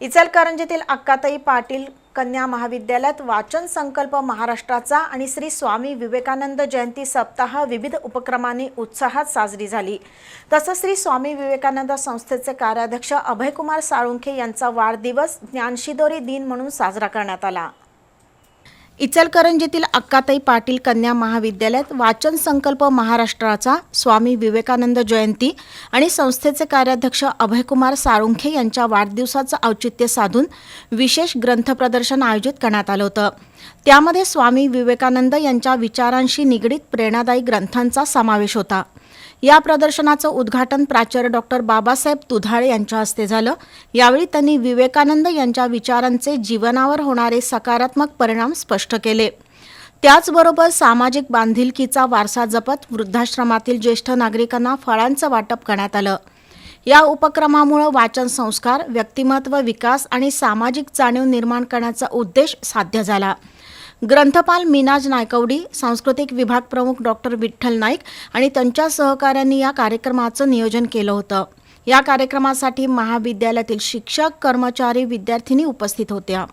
इचलकरंजीतील अक्काताई पाटील कन्या महाविद्यालयात वाचन संकल्प महाराष्ट्राचा आणि श्री स्वामी विवेकानंद जयंती सप्ताह विविध उपक्रमांनी उत्साहात साजरी झाली. तसंच श्री स्वामी विवेकानंद संस्थेचे कार्याध्यक्ष अभयकुमार साळुंखे यांचा वाढदिवस ज्ञानशिदोरी दिन म्हणून साजरा करण्यात आला. इचलकरंजीतील अक्काताई पाटील कन्या महाविद्यालयात वाचन संकल्प महाराष्ट्राचा स्वामी विवेकानंद जयंती आणि संस्थेचे कार्याध्यक्ष अभयकुमार साळुंखे यांच्या वाढदिवसाचं औचित्य साधून विशेष ग्रंथ प्रदर्शन आयोजित करण्यात आलं होतं. त्यामध्ये स्वामी विवेकानंद यांच्या विचारांशी निगडीत प्रेरणादायी ग्रंथांचा समावेश होता. या प्रदर्शनाचं उद्घाटन प्राचार्य डॉक्टर बाबासाहेब तुधाळे यांच्या हस्ते झालं. यावेळी त्यांनी विवेकानंद यांच्या विचारांचे जीवनावर होणारे सकारात्मक परिणाम स्पष्ट केले. त्याचबरोबर सामाजिक बांधिलकीचा वारसा जपत वृद्धाश्रमातील ज्येष्ठ नागरिकांना फळांचं वाटप करण्यात आलं. या उपक्रमामुळे वाचन संस्कार व्यक्तिमत्व विकास आणि सामाजिक जाणीव निर्माण करण्याचा उद्देश साध्य झाला. ग्रंथपाल मीनाज नायकवडी सांस्कृतिक विभाग प्रमुख डॉक्टर विठ्ठल नाईक आणि त्यांच्या सहकाऱ्यांनी या कार्यक्रमाचं नियोजन केलं होतं. या कार्यक्रमासाठी महाविद्यालयातील शिक्षक कर्मचारी विद्यार्थिनी उपस्थित होत्या.